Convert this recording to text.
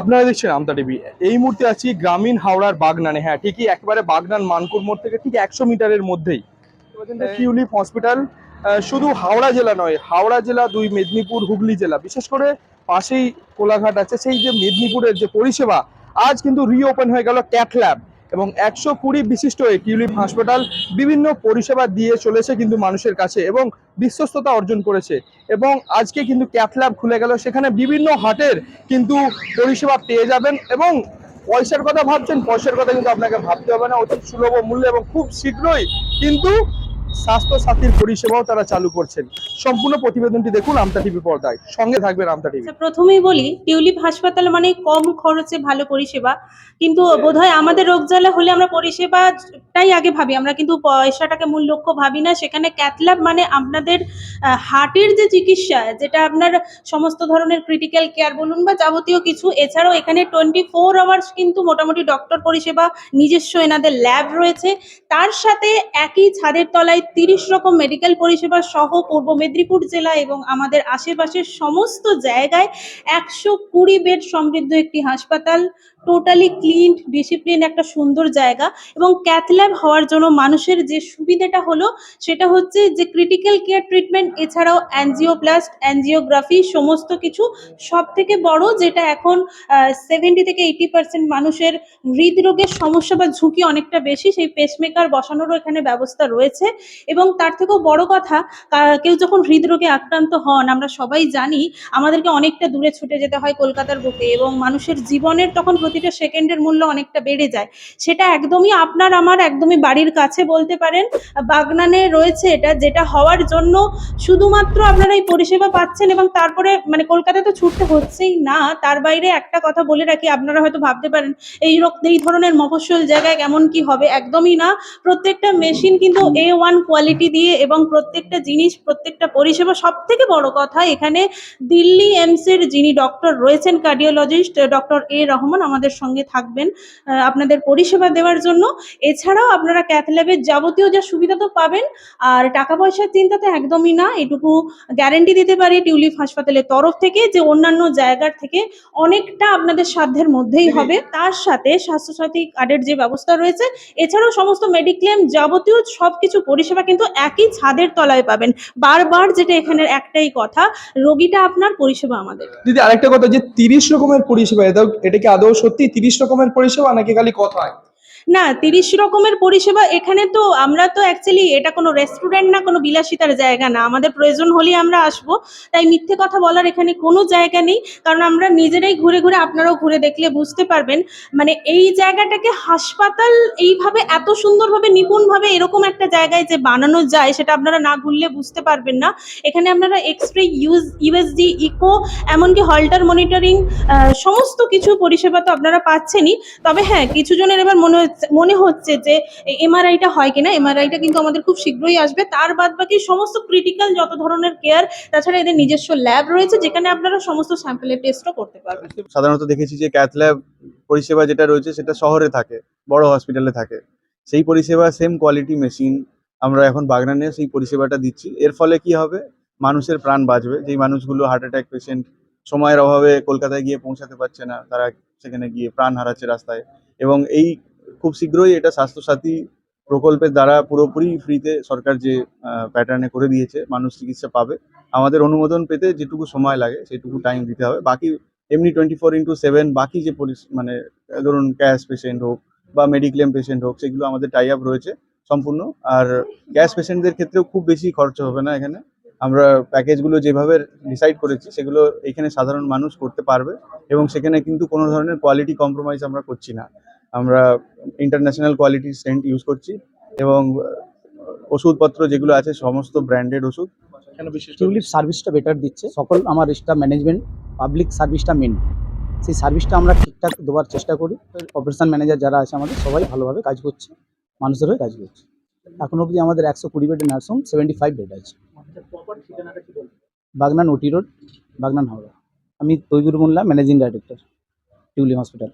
আপনারা দেখছেন আমতা টিভি। এই মুহূর্তে আছি গ্রামীণ হাওড়ার বাগনানে। হ্যাঁ ঠিকই একেবারে বাগনান মানকুর মোড় থেকে ঠিক একশো মিটারের মধ্যেই। কিউলিপ হসপিটাল আহ, শুধু হাওড়া জেলা নয় হাওড়া জেলা দুই মেদিনীপুর হুগলি জেলা। বিশেষ করে পাশেই কোলাঘাট আছে সেই যে মেদিনীপুরের যে পরিষেবা আজ কিন্তু রিওপেন হয়ে গেল ক্যাথ ল্যাব এবং একশো কুড়ি বিশিষ্ট এই টিউলিপ হাসপাতাল বিভিন্ন পরিষেবা দিয়ে চলেছে কিন্তু মানুষের কাছে এবং বিশ্বস্ততা অর্জন করেছে। এবং আজকে কিন্তু ক্যাথল্যাব খুলে গেল। সেখানে বিভিন্ন হাটের কিন্তু পরিষেবা পেয়ে যাবেন এবং পয়সার কথা ভাবছেন, পয়সার কথা কিন্তু আপনাকে ভাবতে হবে না। অতি সুলভ মূল্যে এবং খুব শীঘ্রই কিন্তু স্বাস্থ্য সাথীর পরিষেবাও তারা চালু করছেন। সম্পূর্ণ প্রতিবেদনটি দেখুন আমতা টিভি পর্দায়। সঙ্গে থাকবেন আমতা টিভি। আচ্ছা প্রথমেই বলি, টিউলিপ হাসপাতাল মানে কম খরচে ভালো পরিষেবা। কিন্তু বোধহয় আমাদের রোগ জ্বালা হলে আমরা পরিষেবাটাই আগে ভাবি। আমরা কিন্তু পয়সাটাকে মূল লক্ষ্য ভাবি না। সেখানে ক্যাথল্যাব মানে আপনাদের হার্টের যে চিকিৎসা, যেটা আপনার সমস্ত ধরনের ক্রিটিক্যাল কেয়ার বলুন বা যাবতীয় কিছু, এছাড়াও এখানে টোয়েন্টি ফোর আওয়ার্স কিন্তু মোটামুটি ডক্টর পরিষেবা, নিজস্ব এনাদের ল্যাব রয়েছে। তার সাথে একই ছাদের তলায় তিরিশ রকম মেডিকেল পরিষেবা সহ পূর্ব মেদিনীপুর জেলা এবং আমাদের আশেপাশের সমস্ত জায়গায় একশো কুড়ি বেড সমৃদ্ধ একটি হাসপাতাল টোটালি ক্লিন ডিসিপ্লিন একটা সুন্দর জায়গা এবং ক্যাথল্যাব হওয়ার জন্য মানুষের যে সুবিধাটা হলো সেটা হচ্ছে যে ক্রিটিক্যাল কেয়ার ট্রিটমেন্ট এছাড়াও অ্যানজিওপ্লাস্ট অ্যানজিওগ্রাফি সমস্ত কিছু সব থেকে বড় যেটা এখন সেভেন্টি থেকে এইটি পার্সেন্ট মানুষের হৃদরোগের সমস্যা বা ঝুঁকি অনেকটা বেশি, সেই পেসমেকার বসানোরও এখানে ব্যবস্থা রয়েছে। এবং তার থেকেও বড় কথা কেউ যখন হৃদরোগে আক্রান্ত হন, আমরা সবাই জানি আমাদেরকে অনেকটা দূরে ছুটে যেতে হয় কলকাতার বুকে এবং মানুষের জীবনের তখন প্রতিটা সেকেন্ডের মূল্য অনেকটা বেড়ে যায়। সেটা একদমই আপনার, আমার একদমই বাড়ির কাছে বলতে পারেন, বাগনানে রয়েছে এটা, যেটা হওয়ার জন্য শুধুমাত্র আপনারা এই পরিষেবা পাচ্ছেন এবং তারপরে মানে কলকাতায় তো ছুটতে হচ্ছেই না, তার বাইরে একটা কথা বলে রাখি, আপনারা হয়তো ভাবতে পারেন, এই এই ধরনের মফস্বল জায়গায় কেমন কি হবে, একদমই না। প্রত্যেকটা মেশিন কিন্তু এ ওয়ান কোয়ালিটি দিয়ে এবং প্রত্যেকটা জিনিস প্রত্যেকটা পরিষেবা সব থেকে বড় কথা এখানে দিল্লি এমসের যিনি ডক্টর রয়েছেন কার্ডিওলজিস্ট ডক্টর এ রহমান আমাদের সঙ্গে থাকবেন আপনাদের পরিষেবা দেওয়ার জন্য। এছাড়াও আপনারা ক্যাথল্যাবের যাবতীয় যা সুবিধা তো পাবেন আর টাকা পয়সার চিন্তা তো একদমই না এটুকু গ্যারেন্টি দিতে পারি টিউলিপ হাসপাতালের তরফ থেকে যে অন্যান্য জায়গার থেকে অনেকটা আপনাদের সাধ্যের মধ্যেই হবে। তার সাথে স্বাস্থ্যসাথী কার্ডের যে ব্যবস্থা রয়েছে এছাড়াও সমস্ত মেডিক্লেম যাবতীয় সব কিছু পরিষেবা কিন্তু একই ছাদের তলায় পাবেন। বারবার যেটা এখানে একটাই কথা, রোগীটা আপনার পরিষেবা আমাদের। দিদি, আরেকটা কথা যে তিরিশ রকমের পরিষেবা এটা কি আদৌ সত্যি তিরিশ রকমের পরিষেবা নাকি খালি কথায় না, তিরিশ রকমের পরিষেবা এখানে তো আমরা তো অ্যাকচুয়ালি এটা কোনো রেস্টুরেন্ট না, কোনো বিলাসিতার জায়গা না। আমাদের প্রয়োজন হলেই আমরা আসব। তাই মিথ্যে কথা বলার এখানে কোনো জায়গা নেই। কারণ আমরা নিজেরাই ঘুরে ঘুরে আপনারাও ঘুরে দেখলে বুঝতে পারবেন। মানে এই জায়গাটাকে হাসপাতাল এইভাবে এত সুন্দরভাবে নিপুণভাবে এরকম একটা জায়গায় যে বানানো যায়, সেটা আপনারা না ঘুরলে বুঝতে পারবেন না। এখানে আপনারা X ray use USD echo এমনকি হল্টার মনিটরিং সমস্ত কিছু পরিষেবা তো আপনারা পাচ্ছেনই। তবে হ্যাঁ কিছু জনের এবার মনে হচ্ছে মনে হচ্ছে যে এমআরআইটা হয় কিনা, এমআরআইটা কিন্তু আমাদের খুব শীঘ্রই আসবে। তার বাদ বাকি সমস্ত ক্রিটিক্যাল যত ধরনের কেয়ার তাছাড়া এদের নিজস্ব ল্যাব রয়েছে, যেখানে আপনারা সমস্ত স্যাম্পেলের টেস্টও করতে পারবেন। সাধারণত দেখেছি যে ক্যাথ ল্যাব পরিষেবা যেটা রয়েছে, সেটা শহরে থাকে, বড় হসপিটালে থাকে। সেই পরিষেবা সেম কোয়ালিটি মেশিন আমরা এখন বাগনানে সেই পরিষেবাটা দিচ্ছি। এর ফলে কি হবে? মানুষের প্রাণ বাঁচবে। যেই মানুষগুলো হার্ট অ্যাটাক পেশেন্ট সময়ের অভাবে কলকাতায় গিয়ে পৌঁছাতে পারছে না, তারা সেখানে গিয়ে প্রাণ হারাচ্ছে রাস্তায়। এবং এই খুব শীঘ্রই এটা স্বাস্থ্যসাথী প্রকল্পের দ্বারা পুরোপুরি ফ্রিতে সরকার যে প্যাটার্নে করে দিয়েছে, মানুষ চিকিৎসা পাবে। আমাদের অনুমোদন পেতে যেটুকু সময় লাগে, সেটুকু টাইম দিতে হবে। বাকি এমনি টোয়েন্টি ফোর ইন্টু সেভেন বাকি যে মানে ধরুন ক্যাশ পেশেন্ট হোক বা মেডিক্লেম পেশেন্ট হোক, সেগুলো আমাদের টাই আপ রয়েছে সম্পূর্ণ। আর ক্যাশ পেশেন্টদের ক্ষেত্রেও খুব বেশি খরচ হবে না এখানে। আমরা প্যাকেজগুলো যেভাবে ডিসাইড করেছি, সেগুলো এখানে সাধারণ মানুষ করতে পারবে এবং সেখানে কিন্তু কোনো ধরনের কোয়ালিটি কম্প্রোমাইজ আমরা করছি না। আমরা ইন্টারন্যাশনাল কোয়ালিটি সেন্ট ইউজ করছি এবং ওষুধপত্র যেগুলো আছে সমস্ত ব্র্যান্ডেড ওষুধ। টিউলিপ সার্ভিসটা বেটার দিচ্ছে। সকল আমার স্টাফ ম্যানেজমেন্ট পাবলিক সার্ভিসটা মেন সেই সার্ভিসটা আমরা ঠিকঠাক দেওয়ার চেষ্টা করি। অপারেশন ম্যানেজার যারা আছে আমাদের সবাই ভালোভাবে কাজ করছে মানুষের হয়ে কাজ করছে। এখন অবধি আমাদের একশো কুড়ি বেডের নার্সিং সেভেন্টি ফাইভ বেড আছে। Bagnan OT road Bagnan Howrah. আমি Taibur Molla managing director Tulip hospital